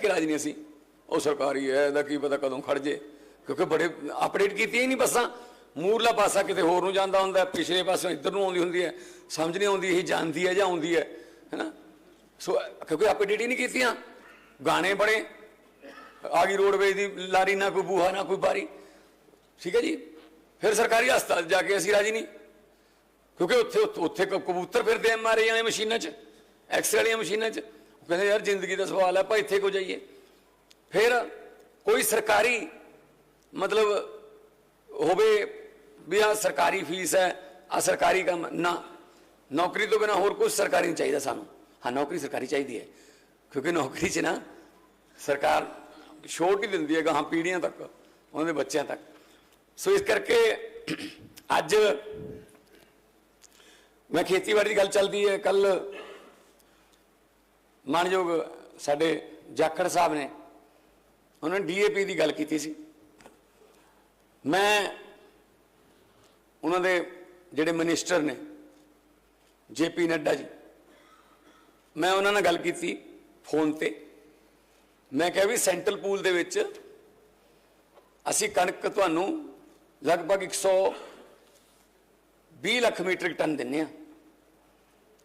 ਕੇ ਰਾਜੀ ਨਹੀਂ ਅਸੀਂ? ਉਹ ਸਰਕਾਰੀ ਹੈ, ਇਹਦਾ ਕੀ ਪਤਾ ਕਦੋਂ ਖੜ ਜੇ। ਕਿਉਂਕਿ ਬੜੇ ਅਪਡੇਟ ਕੀਤੀਆਂ ਹੀ ਨਹੀਂ ਬੱਸਾਂ। ਮੂਰਲਾ ਪਾਸਾ ਕਿਤੇ ਹੋਰ ਨੂੰ ਜਾਂਦਾ ਹੁੰਦਾ, ਪਿਛਲੇ ਪਾਸੇ ਇੱਧਰ ਨੂੰ ਆਉਂਦੀ ਹੁੰਦੀ ਹੈ। ਸਮਝ ਨਹੀਂ ਆਉਂਦੀ ਇਹ ਜਾਂਦੀ ਹੈ ਜਾਂ ਆਉਂਦੀ ਹੈ, ਹੈਨਾ? ਸੋ, ਕਿਉਂਕਿ ਅਪਡੇਟ ਹੀ ਨਹੀਂ ਕੀਤੀਆਂ। ਗਾਣੇ ਬੜੇ ਆ ਗਈ ਰੋਡਵੇਜ ਦੀ ਲਾਰੀ, ਨਾ ਕੋਈ ਬੂਹਾ, ਨਾ ਕੋਈ ਬਾਰੀ। ਠੀਕ ਹੈ ਜੀ? ਫਿਰ ਸਰਕਾਰੀ ਹਸਪਤਾਲ ਜਾ ਕੇ ਅਸੀਂ ਰਾਜੀ ਨਹੀਂ। ਕਿਉਂਕਿ ਉੱਥੇ, ਉੱਥੇ- ਕਬੂਤਰ ਫਿਰਦੇ ਐ ਮਾਰੇ ਵਾਲੀਆਂ ਮਸ਼ੀਨਾਂ 'ਚ ਐਕਸ ਵਾਲੀਆਂ ਮਸ਼ੀਨਾਂ 'ਚ। ਉਹ ਕਹਿੰਦੇ ਯਾਰ ਜ਼ਿੰਦਗੀ ਦਾ ਸਵਾਲ ਹੈ ਆਪਾਂ ਇੱਥੇ ਕੋ ਜਾਈਏ ਫਿਰ ਕੋਈ ਸਰਕਾਰੀ ਮਤਲਬ ਹੋਵੇ ਵੀ ਆ ਸਰਕਾਰੀ ਫੀਸ ਹੈ ਆ ਸਰਕਾਰੀ ਕੰਮ ਨਾ ਨੌਕਰੀ ਤੋਂ ਬਿਨਾ ਹੋਰ ਕੁਝ ਸਰਕਾਰੀ ਨਹੀਂ ਚਾਹੀਦਾ ਸਾਨੂੰ ਹਾਂ ਨੌਕਰੀ ਸਰਕਾਰੀ ਚਾਹੀਦੀ ਹੈ ਕਿਉਂਕਿ ਨੌਕਰੀ 'ਚ ਨਾ ਸਰਕਾਰ ਛੋਟ ਹੀ ਦਿੰਦੀ ਹੈ ਗਾਹਾਂ ਪੀੜ੍ਹੀਆਂ ਤੱਕ ਉਹਨਾਂ ਦੇ ਬੱਚਿਆਂ ਤੱਕ ਸੋ ਇਸ ਕਰਕੇ ਅੱਜ ਮੈਂ ਖੇਤੀਬਾੜੀ ਦੀ ਗੱਲ ਚੱਲਦੀ ਹੈ ਕੱਲ ਮਾਨਯੋਗ ਸਾਡੇ ਜਾਖੜ ਸਾਹਿਬ ਨੇ, ਉਹਨਾਂ ਨੇ ਡੀਏਪੀ ਦੀ ਗੱਲ ਕੀਤੀ ਸੀ। ਮੈਂ ਉਹਨਾਂ ਦੇ ਜਿਹੜੇ ਮਿਨਿਸਟਰ ਨੇ ਜੇਪੀ ਨੱਡਾ ਜੀ, ਮੈਂ ਉਹਨਾਂ ਨਾਲ ਗੱਲ ਕੀਤੀ ਫੋਨ ਤੇ। ਮੈਂ ਕਿਹਾ ਵੀ ਸੈਂਟਰਲ ਪੂਲ ਦੇ ਵਿੱਚ ਅਸੀਂ ਕਣਕ ਤੁਹਾਨੂੰ ਲਗਭਗ 120 ਲੱਖ ਮੀਟ੍ਰਿਕ ਟਨ ਦਿੰਨੇ ਆ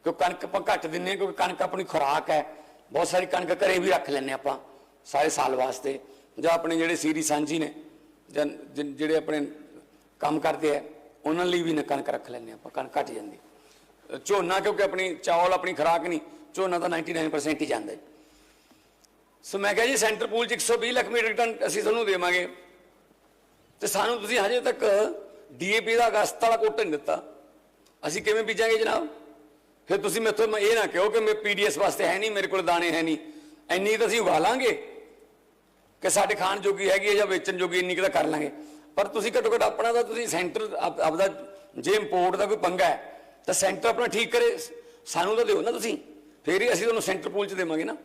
ਕਿਉਂ ਕਣਕ ਆਪਾਂ ਘੱਟ ਦਿੰਨੇ ਆ ਕਿਉਂਕਿ ਕਣਕ ਆਪਣੀ ਖੁਰਾਕ ਹੈ। ਬਹੁਤ ਸਾਰੀ ਕਣਕ ਘਰੇ ਵੀ ਰੱਖ ਲੈਂਦੇ ਆਪਾਂ, ਸਾਰੇ ਸਾਲ ਵਾਸਤੇ। ਜਾਂ ਆਪਣੇ ਜਿਹੜੇ ਸੀਰੀ ਸਾਂਝੀ ਨੇ, ਜਾਂ ਜਿਹੜੇ ਆਪਣੇ ਕੰਮ ਕਰਦੇ ਆ ਉਹਨਾਂ ਲਈ ਵੀ ਨਾ ਕਣਕ ਰੱਖ ਲੈਂਦੇ ਆਪਾਂ, ਕਣਕ ਘੱਟ ਜਾਂਦੀ। ਝੋਨਾ, ਕਿਉਂਕਿ ਆਪਣੀ ਚੌਲ, ਆਪਣੀ ਖੁਰਾਕ ਨਹੀਂ, ਝੋਨਾ ਤਾਂ 99% ਹੀ ਜਾਂਦਾ ਹੈ। ਸੋ ਮੈਂ ਕਿਹਾ ਜੀ, ਸੈਂਟਰ ਪੂਲ ਚ 120 ਲੱਖ ਮੀਟਰ ਟਨ ਅਸੀਂ ਤੁਹਾਨੂੰ ਦੇਵਾਂਗੇ। ਤੇ ਸਾਨੂੰ ਤੁਸੀਂ ਹਜੇ ਤੱਕ ਡੀਏਪੀ ਦਾ ਅਗਸਤ ਵਾਲਾ ਕੋਟਾ ਨਹੀਂ ਦਿੱਤਾ। ਅਸੀਂ ਕਿਵੇਂ ਬੀਜਾਂਗੇ ਜਨਾਬ? ਫਿਰ ਤੁਸੀਂ ਮੈਥੋਂ ਮੈਂ ਇਹ ਨਾ ਕਹੋ ਕਿ ਮੈਂ ਪੀਡੀਐਸ ਵਾਸਤੇ ਹੈ ਨਹੀਂ, ਮੇਰੇ ਕੋਲ ਦਾਣੇ ਹੈ ਨਹੀਂ। ਇੰਨੀ ਤਾਂ ਅਸੀਂ ਉਗਾ ਲਾਂਗੇ ਕਿ ਸਾਡੇ ਖਾਣ ਜੋਗੀ ਹੈਗੀ ਹੈ ਜਾਂ ਵੇਚਣ ਜੋਗੀ ਇੰਨੀ ਕੁ ਤਾਂ ਕਰ ਲਾਂਗੇ। ਪਰ ਤੁਸੀਂ ਘੱਟੋ ਘੱਟ ਆਪਣਾ ਤਾਂ ਤੁਸੀਂ ਸੈਂਟਰ, ਆਪ- ਆਪਦਾ ਜੇ ਇੰਪੋਰਟ ਦਾ ਕੋਈ ਪੰਗਾ ਹੈ, ਤਾਂ ਸੈਂਟਰ ਆਪਣਾ ਠੀਕ ਕਰੇ। ਸਾਨੂੰ ਤਾਂ ਦਿਓ ਨਾ ਤੁਸੀਂ। ਫੇਰ ਹੀ ਅਸੀਂ ਤੁਹਾਨੂੰ ਸੈਂਟਰ ਪੂਲ ਚ ਦੇਵਾਂਗੇ ਨਾ।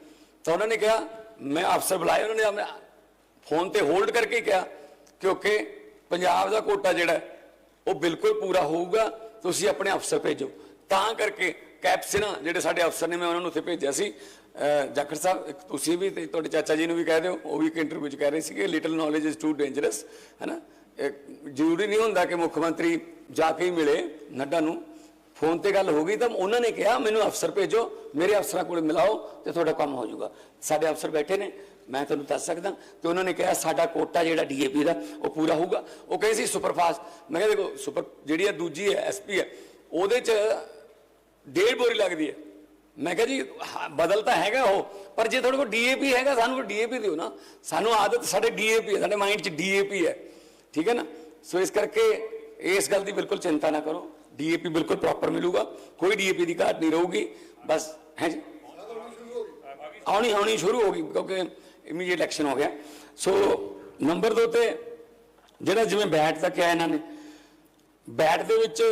ਤਾਂ ਉਹਨਾਂ ਨੇ ਕਿਹਾ, ਮੈਂ ਅਫਸਰ ਬੁਲਾਏ ਉਹਨਾਂ ਨੇ ਆਪਣੇ ਫੋਨ ਤੇ ਹੋਲਡ ਕਰਕੇ ਕਿਹਾ ਕਿਉਂਕਿ ਪੰਜਾਬ ਦਾ ਕੋਟਾ ਜਿਹੜਾ ਉਹ ਬਿਲਕੁਲ ਪੂਰਾ ਹੋਊਗਾ, ਤੁਸੀਂ ਆਪਣੇ ਅਫਸਰ ਭੇਜੋ। ਤਾਂ ਕਰਕੇ ਕੈਪਸਨਾ ਜਿਹੜੇ ਸਾਡੇ ਅਫਸਰ ਨੇ, ਮੈਂ ਉਹਨਾਂ ਨੂੰ ਉੱਥੇ ਭੇਜਿਆ ਸੀ। ਜਾਖੜ ਸਾਹਿਬ, ਇੱਕ ਤੁਸੀਂ ਵੀ ਤੇ ਤੁਹਾਡੇ ਚਾਚਾ ਜੀ ਨੂੰ ਵੀ ਕਹਿ ਦਿਓ, ਉਹ ਵੀ ਇੱਕ ਇੰਟਰਵਿਊ 'ਚ ਕਹਿ ਰਹੇ ਸੀ ਕਿ little knowledge is too dangerous ਹੈਨਾ? ਇਹ ਜ਼ਰੂਰੀ ਨਹੀਂ ਹੁੰਦਾ ਕਿ ਮੁੱਖ ਮੰਤਰੀ ਜਾ ਕੇ ਹੀ ਮਿਲੇ ਨੱਡਾ ਨੂੰ। ਫੋਨ ਤੇ ਗੱਲ ਹੋ ਗਈ ਤਾਂ ਉਹਨਾਂ ਨੇ ਕਿਹਾ, ਮੈਨੂੰ ਅਫਸਰ ਭੇਜੋ, ਮੇਰੇ ਅਫਸਰਾਂ ਕੋਲ ਮਿਲਾਓ ਤੇ ਤੁਹਾਡਾ ਕੰਮ ਹੋ ਜਾਊਗਾ। ਸਾਡੇ ਅਫਸਰ ਬੈਠੇ ਨੇ, ਮੈਂ ਤੁਹਾਨੂੰ ਦੱਸ ਸਕਦਾ, ਤੇ ਉਹਨਾਂ ਨੇ ਕਿਹਾ, ਸਾਡਾ ਕੋਟਾ ਜਿਹੜਾ ਡੀਏਪੀ ਦਾ, ਉਹ ਪੂਰਾ ਹੋਊਗਾ। ਉਹ ਕਹੇ ਸੀ ਸੁਪਰਫਾਸਟ ਮੈਂ ਕਿਹਾ, ਦੇਖੋ, ਸੁਪਰ ਜਿਹੜੀ ਆ, ਦੂਜੀ ਹੈ ਐਸਪੀ ਹੈ, ਉਹਦੇ 'ਚ ਡੇਢ ਬੋਰੀ ਲੱਗਦੀ ਹੈ। ਮੈਂ ਕਿਹਾ ਜੀ ਹਾਂ, ਬਦਲ ਤਾਂ ਹੈਗਾ ਉਹ ਪਰ ਜੇ ਤੁਹਾਡੇ ਕੋਲ ਡੀਏਪੀ ਹੈਗਾ ਸਾਨੂੰ ਕੋਈ ਡੀਏਪੀ ਦਿਓ ਨਾ। ਸਾਨੂੰ ਆਦਤ ਸਾਡੇ ਡੀਏਪੀ ਹੈ ਸਾਡੇ ਮਾਈਂਡ 'ਚ ਡੀਏਪੀ ਹੈ। ਠੀਕ ਹੈ ਨਾ? ਸੋ ਇਸ ਕਰਕੇ ਇਸ ਗੱਲ ਦੀ ਬਿਲਕੁਲ ਚਿੰਤਾ ਨਾ ਕਰੋ। ਡੀਏਪੀ ਬਿਲਕੁਲ ਪ੍ਰੋਪਰ ਮਿਲੂਗਾ। ਕੋਈ ਡੀਏਪੀ ਦੀ ਘਾਟ ਨਹੀਂ ਰਹੂਗੀ। ਬਸ ਹੈ ਜੀ? ਆਉਣੀ ਆਉਣੀ ਸ਼ੁਰੂ ਹੋ ਗਈ ਕਿਉਂਕਿ ਇਮੀਡੀਏਟ ਇਲੈਕਸ਼ਨ ਹੋ ਗਿਆ। ਸੋ ਨੰਬਰ 2 ਤੇ ਜਿਹੜਾ ਜਿਵੇਂ ਬੈਟ ਦਾ ਕਿਹਾ ਇਹਨਾਂ ਨੇ ਬੈਟ ਦੇ ਵਿੱਚ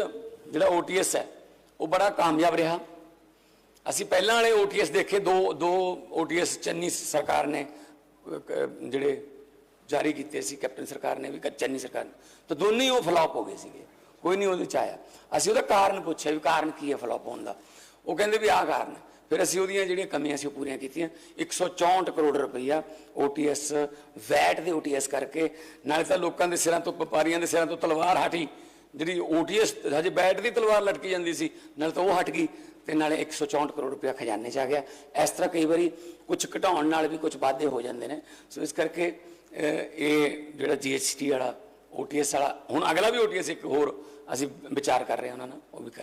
ਜਿਹੜਾ OTS ਹੈ ਉਹ ਬੜਾ ਕਾਮਯਾਬ ਰਿਹਾ। ਅਸੀਂ ਪਹਿਲਾਂ ਵਾਲੇ OTS ਦੇਖੇ, ਦੋ ਦੋ OTS ਚੰਨੀ ਸਰਕਾਰ ਨੇ ਜਿਹੜੇ ਜਾਰੀ ਕੀਤੇ ਸੀ, ਕੈਪਟਨ ਸਰਕਾਰ ਨੇ ਵੀ, ਕ- ਚੰਨੀ ਸਰਕਾਰ ਨੇ। ਤਾਂ ਦੋਨੇ ਹੀ ਉਹ ਫਲॉप ਹੋ ਗਏ ਸੀਗੇ। ਕੋਈ ਨਹੀਂ ਉਹਦੇ ਚ ਆਇਆ। ਅਸੀਂ ਉਹਦਾ ਕਾਰਨ ਪੁੱਛਿਆ ਵੀ ਕਾਰਨ ਕੀ ਹੈ ਫਲॉप ਹੋਣ ਦਾ। ਉਹ ਕਹਿੰਦੇ ਵੀ ਆਹ ਕਾਰਨ ਫਿਰ ਅਸੀਂ ਉਹਦੀਆਂ ਜਿਹੜੀਆਂ ਕਮੀਆਂ ਸੀ ਉਹ ਪੂਰੀਆਂ ਕੀਤੀਆਂ। 164 ਕਰੋੜ ਰੁਪਈਆ OTS ਵੈਟ ਦੇ OTS ਕਰਕੇ, ਨਾਲੇ ਤਾਂ ਲੋਕਾਂ ਦੇ ਸਿਰਾਂ ਤੋਂ, ਵਪਾਰੀਆਂ ਦੇ ਸਿਰਾਂ ਤੋਂ ਤਲਵਾਰ ਹਟੀ ਜਿਹੜੀ OTS ਹਜੇ ਬੈਟ ਦੀ ਤਲਵਾਰ ਲਟਕੀ ਜਾਂਦੀ ਸੀ, ਨਾਲੇ ਤਾਂ ਉਹ ਹਟ ਗਈ ਤੇ ਨਾਲੇ 164 ਕਰੋੜ ਰੁਪਇਆ ਖਜ਼ਾਨੇ 'ਚ ਆ ਗਿਆ। ਇਸ ਤਰ੍ਹਾਂ ਕਈ ਵਾਰੀ ਕੁਝ ਘਟਾਉਣ ਨਾਲ ਵੀ ਕੁਝ ਵਾਧੇ ਹੋ ਜਾਂਦੇ ਨੇ। ਸੋ ਇਸ ਕਰਕੇ ਇਹ ਜਿਹੜਾ GST ਵਾਲਾ OTS ਵਾਲਾ, ਹੁਣ ਅਗਲਾ ਵੀ OTS ਇੱਕ ਹੋਰ ਅਸੀਂ ਵਿਚਾਰ ਕਰ ਰਹੇ ਹਾਂ ਉਹਨਾਂ ਨਾਲ, ਉਹ ਵੀ ਕਰ